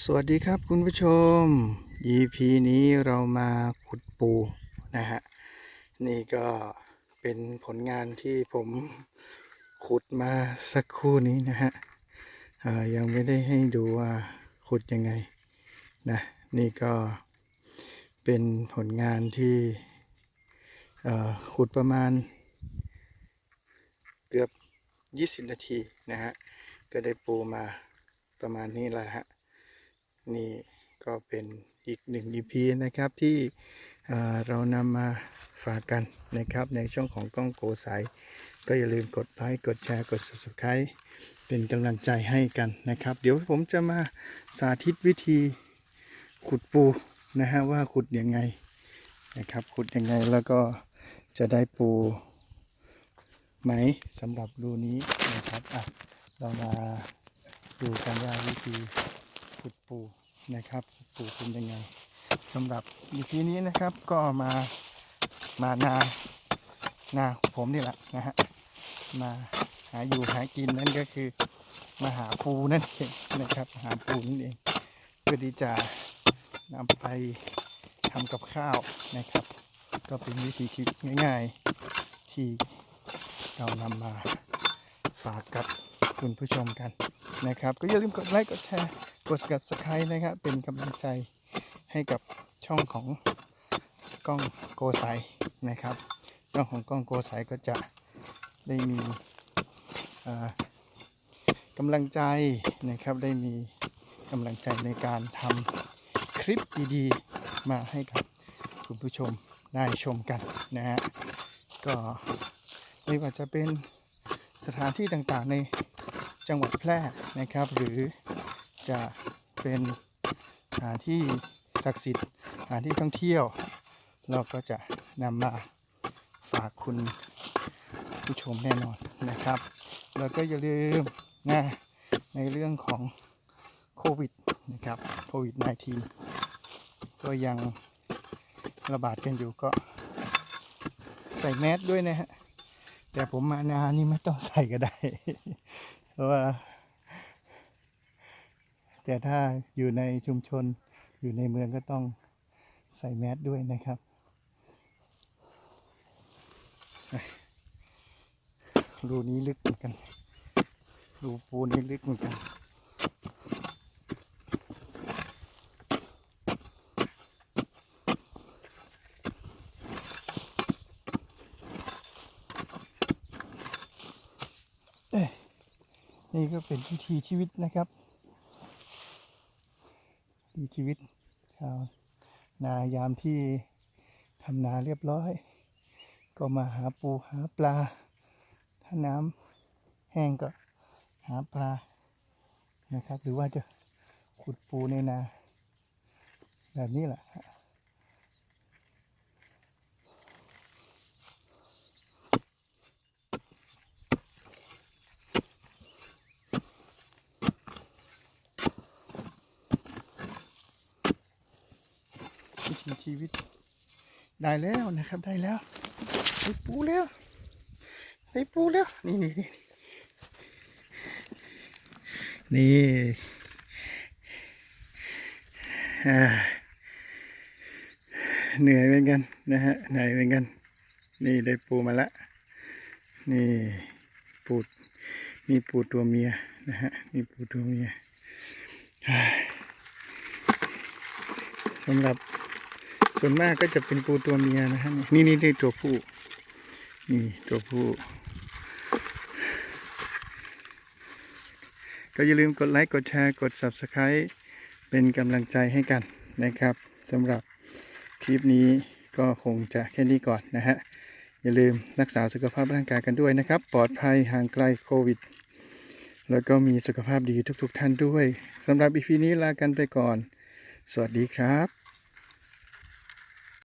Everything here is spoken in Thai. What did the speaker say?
สวัสดีครับคุณผู้ชม EP นี้เรามาขุดปูนะฮะ นี่ก็เป็นผลงานที่ผมขุดมาสักครู่นี้นะฮะยังไม่ได้ให้ดูว่าขุดยังไงนะนี่ก็เป็นผลงานที่ขุดประมาณเกือบ 20 นาทีนะฮะ ก็ได้ปูมาประมาณนี้แหละฮะ นี่ก็เป็นอีกหนึ่ง EP นะครับที่เเรานำมาฝากกันนะครับ ในช่องของกล้องโกสายก็อย่าลืมกดไลค์กดแชร์กด subscribe เป็นกำลังใจให้กันนะครับ เดี๋ยวผมจะมาสาธิตวิธีขุดปูนะฮะว่าขุดยังไงนะครับขุดยังไงแล้วก็จะได้ปูไหมสำหรับรูนี้นะครับอะเรามาดูกันว่าวิธี ขุดปูนะครับปูเป็นยังไงสำหรับอีพีนี้นะครับก็มามานานาผมนี่แหละนะฮะมาหาอยู่หากินนั่นก็คือมาหาปูนั่นเองนะครับ หาปูนั่นเองเพื่อที่จะนำไปทำกับข้าวนะครับ ก็เป็นวิธีคิดง่ายๆ ที่เรานำมาฝากกับคุณผู้ชมกันนะครับ ก็อย่าลืมกดไลค์กดแชร์ กด subscribe นะครับเป็นกำลังใจให้กับช่องของกล้องโกไซนะครับช่องของกล้องโกไซก็จะได้มีกำลังใจนะครับได้มีกำลังใจในการทำคลิปดีๆ มาให้กับคุณผู้ชมได้ชมกันนะฮะก็ไม่ว่าจะเป็นสถานที่ต่างๆในจังหวัดแพร่นะครับ หรือ จะเป็นสถานที่ศักดิ์สิทธิ์สถานที่ท่องเที่ยว เราก็จะนำมาฝากคุณผู้ชมแน่นอนนะครับ แล้วก็อย่าลืมนะในเรื่องของโควิดนะครับโควิด -19 ก็ยังระบาดกันอยู่ก็ใส่แมสด้วยนะฮะ แต่ผมมานานี่ไม่ต้องใส่ก็ได้ เพราะว่า แต่ถ้าอยู่ในชุมชนอยู่ในเมืองก็ต้องใส่แมสด้วยนะครับ รูนี้ลึกเหมือนกัน รูปูนี้ลึกเหมือนกันเอ้ยนี่ก็เป็นวิถีชีวิตนะครับ มีชีวิตชาวนายามที่ทำนาเรียบร้อย ก็มาหาปูหาปลา ถ้าน้ำแห้งก็หาปลานะครับ หรือว่าจะขุดปูในนา แบบนี้แหละ วิถีชีวิต ได้แล้วนะครับ ได้แล้วใส่ปูแล้วใส่ปูแล้ว นี่นี่นี่นี่เหนื่อยเหมือนกันนะฮะเหนื่อยเหมือนกัน นี่ได้ปูมาละ นี่ปูมีปูตัวเมียนะฮะมีปูตัวเมียสำหรับ ส่วนมากก็จะเป็นปูตัวเมียนะฮะนี่นี่นี่ตัวผู้นี่ตัวผู้ก็อย่าลืมกดไลค์กดแชร์กด Subscribe เป็นกำลังใจให้กันนะครับสำหรับคลิปนี้ก็คงจะแค่นี้ก่อนนะฮะ อย่าลืมรักษาสุขภาพร่างกายกันด้วยนะครับ ปลอดภัยห่างไกลโควิด แล้วก็มีสุขภาพดีทุกๆทท่านด้วยสำหรับอีพีนี้ลากันไปก่อน สวัสดีครับ